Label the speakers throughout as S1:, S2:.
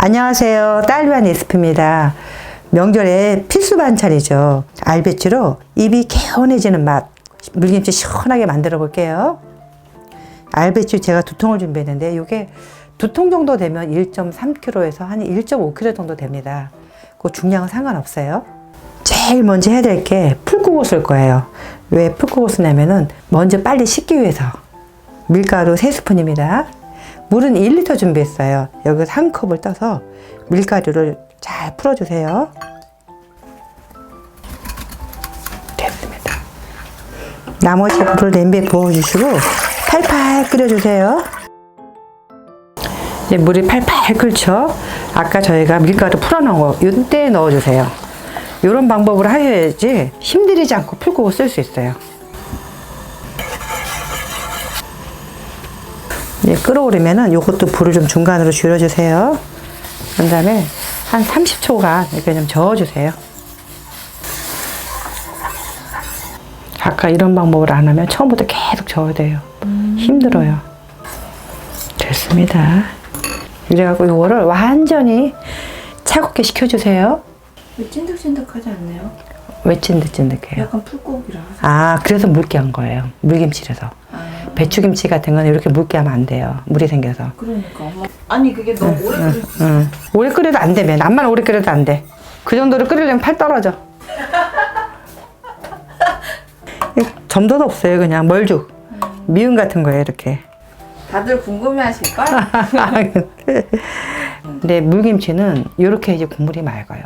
S1: 안녕하세요. 딸비안 에스프입니다. 명절에 필수 반찬이죠. 알배추로 입이 개운해지는 맛. 물김치 시원하게 만들어 볼게요. 알배추 제가 두 통을 준비했는데 이게 두 통 정도 되면 1.3kg에서 한 1.5kg 정도 됩니다. 그 중량은 상관없어요. 제일 먼저 해야 될게쓸 거예요. 왜 풀국을 쓰냐면은 먼저 빨리 식기 위해서 밀가루 3스푼입니다. 물은 1리터 준비했어요. 여기서 한 컵을 떠서 밀가루를 잘 풀어주세요. 됐습니다. 나머지 물을 냄비에 부어주시고 팔팔 끓여주세요. 이제 물이 팔팔 끓죠. 아까 저희가 밀가루 풀어놓은 거 이때 넣어주세요. 이런 방법으로 하셔야지 힘들이지 않고 풀국을 쓸수 있어요. 끓어오르면은 요것도 불을 좀 중간으로 줄여주세요. 그 다음에 한 30초간 이렇게 좀 저어주세요. 아까 이런 방법을 안 하면 처음부터 계속 저어야 돼요. 힘들어요. 됐습니다. 이래갖고 이거를 완전히 차갑게 식혀주세요.
S2: 왜 찐득찐득하지 않네요?
S1: 왜 찐득찐득해요?
S2: 약간 풀고기라.
S1: 아, 그래서 묽게 한 거예요. 물김치라서.
S2: 아,
S1: 배추김치 같은 거는 이렇게 묽게 하면 안 돼요. 물이 생겨서.
S2: 그러니까. 아니 그게 너무 오래 끓였어.
S1: 응. 오래 끓여도 안 돼. 남만 오래 끓여도 안 돼. 그 정도로 끓이려면 팔 떨어져. 점도도 없어요. 그냥 멀죽. 미음 같은 거예요. 이렇게.
S2: 다들 궁금해하실 걸?
S1: 근데 물김치는 이렇게 이제 국물이 맑아요.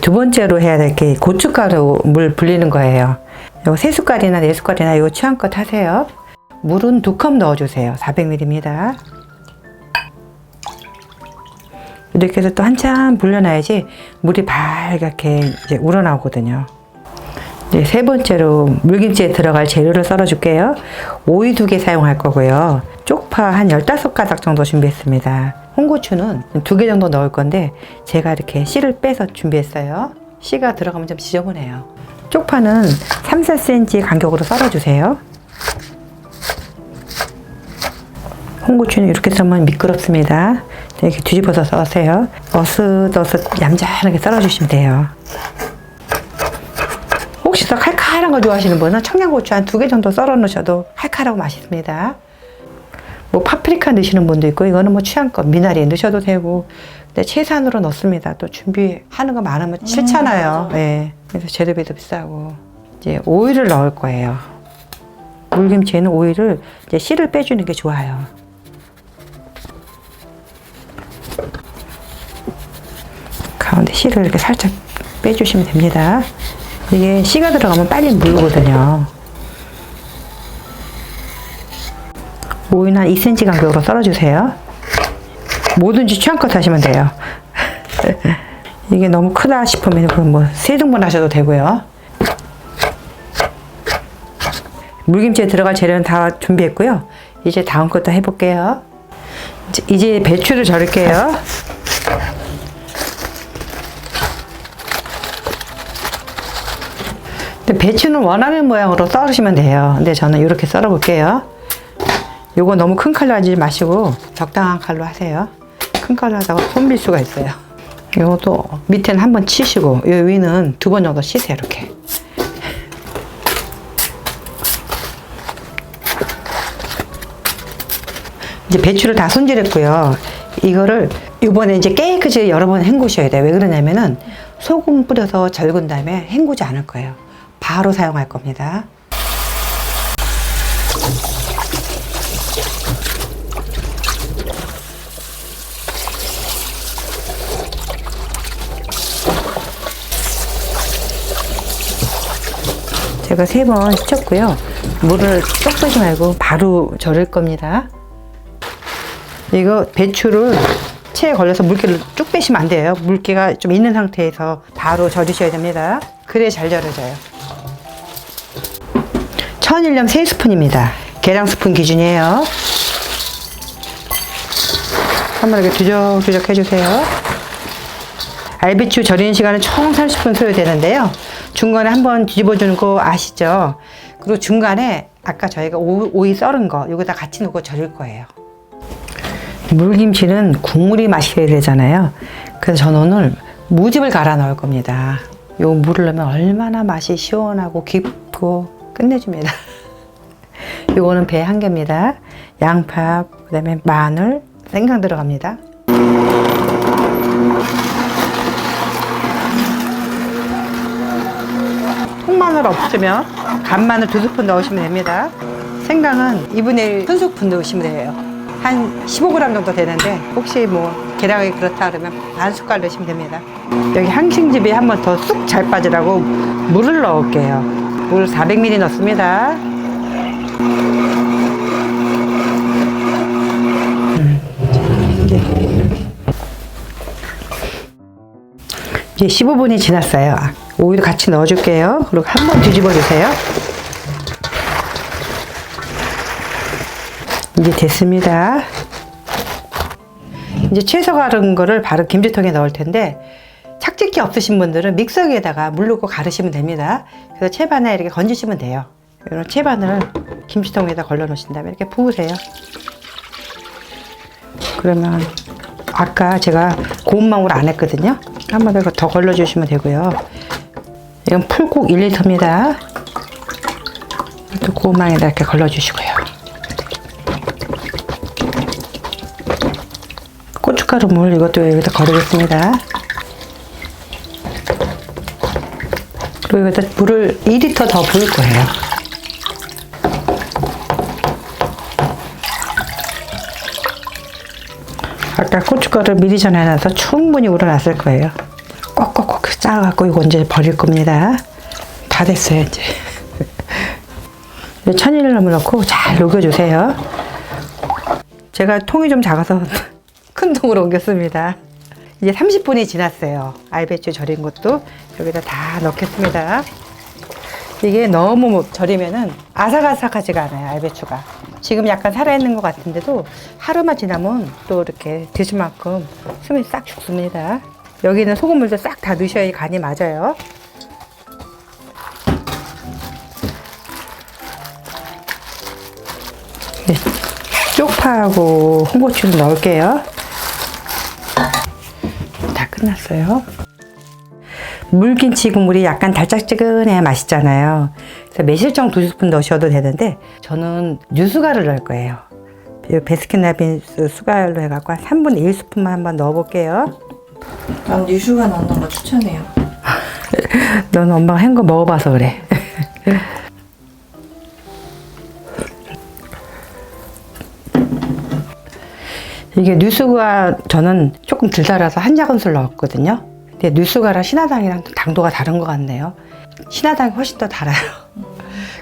S1: 두 번째로 해야 될 게 고춧가루 물 불리는 거예요. 이거 세 숟갈이나 네 숟갈이나 이거 취향껏 하세요. 물은 두 컵 넣어주세요. 400ml입니다. 이렇게 해서 또 한참 불려놔야지 물이 밝게 이제 우러나오거든요. 이제 세 번째로 물김치에 들어갈 재료를 썰어줄게요. 오이 두 개 사용할 거고요. 쪽파 한 15가닥 정도 준비했습니다. 홍고추는 두 개 정도 넣을 건데 제가 이렇게 씨를 빼서 준비했어요. 씨가 들어가면 좀 지저분해요. 쪽파는 3, 4cm 간격으로 썰어주세요. 홍고추는 이렇게 썰면 미끄럽습니다. 이렇게 뒤집어서 써세요. 어슷어슷 얌전하게 썰어주시면 돼요. 혹시 더 칼칼한 거 좋아하시는 분은 청양고추 한 두 개 정도 썰어 놓으셔도 칼칼하고 맛있습니다. 뭐 파프리카 넣으시는 분도 있고 이거는 뭐 취향껏 미나리 넣으셔도 되고 근데 최산으로 넣습니다. 또 준비하는 거 많으면 싫잖아요. 예. 그래서 재료비도 비싸고 이제 오이를 넣을 거예요. 물김치에는 오이를 이제 씨를 빼주는 게 좋아요. 가운데 씨를 이렇게 살짝 빼주시면 됩니다. 이게 씨가 들어가면 빨리 물거든요. 오이는 한 2cm 간격으로 썰어주세요. 뭐든지 취향껏 하시면 돼요. 이게 너무 크다 싶으면 그럼 뭐 세 등분 하셔도 되고요. 물김치에 들어갈 재료는 다 준비했고요. 이제 다음 것도 해볼게요. 이제- 배추를 절을게요. 배추는 원하는 모양으로 썰으시면 돼요. 근데 저는 이렇게 썰어 볼게요. 요거 너무 큰 칼로 하지 마시고 적당한 칼로 하세요. 큰 칼로 하다가 손밀 수가 있어요. 요것도 밑에는 한 번 치시고 요 위는 두 번 정도 치세요. 이렇게. 이제 배추를 다 손질했고요. 이거를 이번에 이제 깨끗이 여러 번 헹구셔야 돼요. 왜 그러냐면은 소금 뿌려서 절근 다음에 헹구지 않을 거예요. 바로 사용할 겁니다. 제가 세 번 씻었고요. 물을 쏙 빼지 말고 바로 절을 겁니다. 이거 배추를 체에 걸려서 물기를 쭉 빼시면 안 돼요. 물기가 좀 있는 상태에서 바로 절이셔야 됩니다. 그래 잘 절여져요. 천일염 3스푼입니다. 계량 스푼 기준이에요. 한번 이렇게 두적두적 해주세요. 알배추 절이는 시간은 총 30분 소요되는데요. 중간에 한번 뒤집어주는 거 아시죠? 그리고 중간에 아까 저희가 오, 오이 썰은 거 여기다 같이 넣고 절일 거예요. 물김치는 국물이 마시게 되잖아요. 그래서 저는 오늘 무즙을 갈아 넣을 겁니다. 요 물을 넣으면 얼마나 맛이 시원하고 깊고 끝내줍니다. 이거는 배 한 개입니다. 양파, 그다음에 마늘, 생강 들어갑니다. 통마늘 없으면 간마늘 두 스푼 넣으시면 됩니다. 생강은 2분의 1 큰스푼 넣으시면 돼요. 한 15g 정도 되는데 혹시 뭐 계량이 그렇다 그러면 반 숟갈 넣으시면 됩니다. 여기 항싱즙이 한 번 더 쑥 잘 빠지라고 물을 넣을게요. 물 400ml 넣습니다. 이제 15분이 지났어요. 오이도 같이 넣어줄게요. 그리고 한 번 뒤집어 주세요. 이제 됐습니다. 이제 채소 가른 거를 바로 김치통에 넣을 텐데 착즙기 없으신 분들은 믹서기에다가 물 넣고 가르시면 됩니다. 그래서 채반에 이렇게 건지시면 돼요. 이런 채반을 김치통에다 걸러 놓으신 다음에 이렇게 부으세요. 그러면 아까 제가 고운 망울 안 했거든요. 한 번 더 걸러 주시면 되고요. 이건 풀국 1리터입니다. 또 고운망에다 이렇게 걸러 주시고요. 고춧가루 물 이것도 여기다 걸어줬습니다. 그리고 여기다 물을 2리터 더 부을 거예요. 아까 고춧가루 미리 전에 놔서 충분히 우러났을 거예요. 꼭꼭꼭 쌓아갖고 이거 이제 버릴 겁니다. 다 됐어요, 이제. 이제 천일염을 넣고 잘 녹여주세요. 제가 통이 좀 작아서 큰 통으로 옮겼습니다. 이제 30분이 지났어요. 알배추 절인 것도 여기다 다 넣겠습니다. 이게 너무 뭐 절이면은 아삭아삭하지가 않아요, 알배추가. 지금 약간 살아있는 것 같은데도 하루만 지나면 또 이렇게 드실 만큼 숨이 싹 죽습니다. 여기는 소금물도 싹 다 넣으셔야 간이 맞아요. 네, 쪽파하고 홍고추를 넣을게요. 다 끝났어요. 물김치 국물이 약간 달짝지근해야 맛있잖아요. 그래서 매실청 두 스푼 넣으셔도 되는데 저는 유수가를 넣을 거예요. 이 베스킨라빈스 수가로 해갖고 한 3분의 1 스푼만 한번 넣어볼게요.
S2: 난 유슈가 넣는 거 추천해요.
S1: 넌 엄마가 한 거 먹어봐서 그래. 이게 뉴스가 저는 조금 덜 달아서 한 작은술 넣었거든요. 근데 뉴스가랑 신화당이랑 또 당도가 다른 것 같네요. 신화당이 훨씬 더 달아요.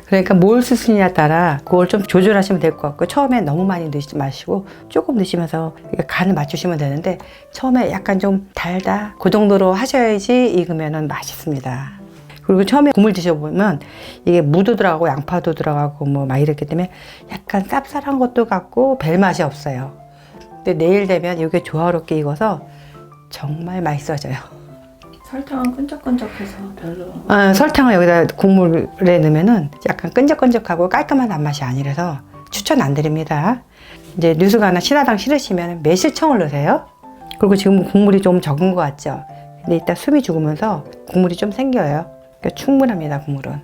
S1: 그러니까 뭘 쓰시냐에 따라 그걸 좀 조절하시면 될 것 같고 처음에 너무 많이 넣지 마시고 조금 넣으시면서 간을 맞추시면 되는데 처음에 약간 좀 달다 그 정도로 하셔야지 익으면 맛있습니다. 그리고 처음에 국물 드셔보면 이게 무도 들어가고 양파도 들어가고 뭐 막 이렇기 때문에 약간 쌉쌀한 것도 같고 별 맛이 없어요. 근데 내일 되면 이게 조화롭게 익어서 정말 맛있어져요.
S2: 설탕은 끈적끈적해서 별로.
S1: 아, 설탕을 여기다 국물에 넣으면은 약간 끈적끈적하고 깔끔한 단맛이 아니라서 추천 안 드립니다. 이제 뉴스가나 신화당 싫으시면 매실청을 넣으세요. 그리고 지금 국물이 좀 적은 것 같죠? 근데 이따 숨이 죽으면서 국물이 좀 생겨요. 그러니까 충분합니다, 국물은.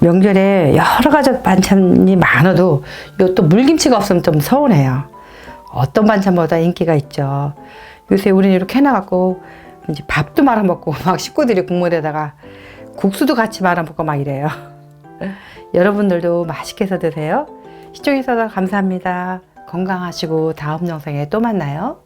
S1: 명절에 여러 가지 반찬이 많아도 이것도 물김치가 없으면 좀 서운해요. 어떤 반찬보다 인기가 있죠. 요새 우리는 이렇게 해놔갖고 이제 밥도 말아 먹고 막 식구들이 국물에다가 국수도 같이 말아 먹고 막 이래요. 여러분들도 맛있게 해서 드세요. 시청해주셔서 감사합니다. 건강하시고 다음 영상에 또 만나요.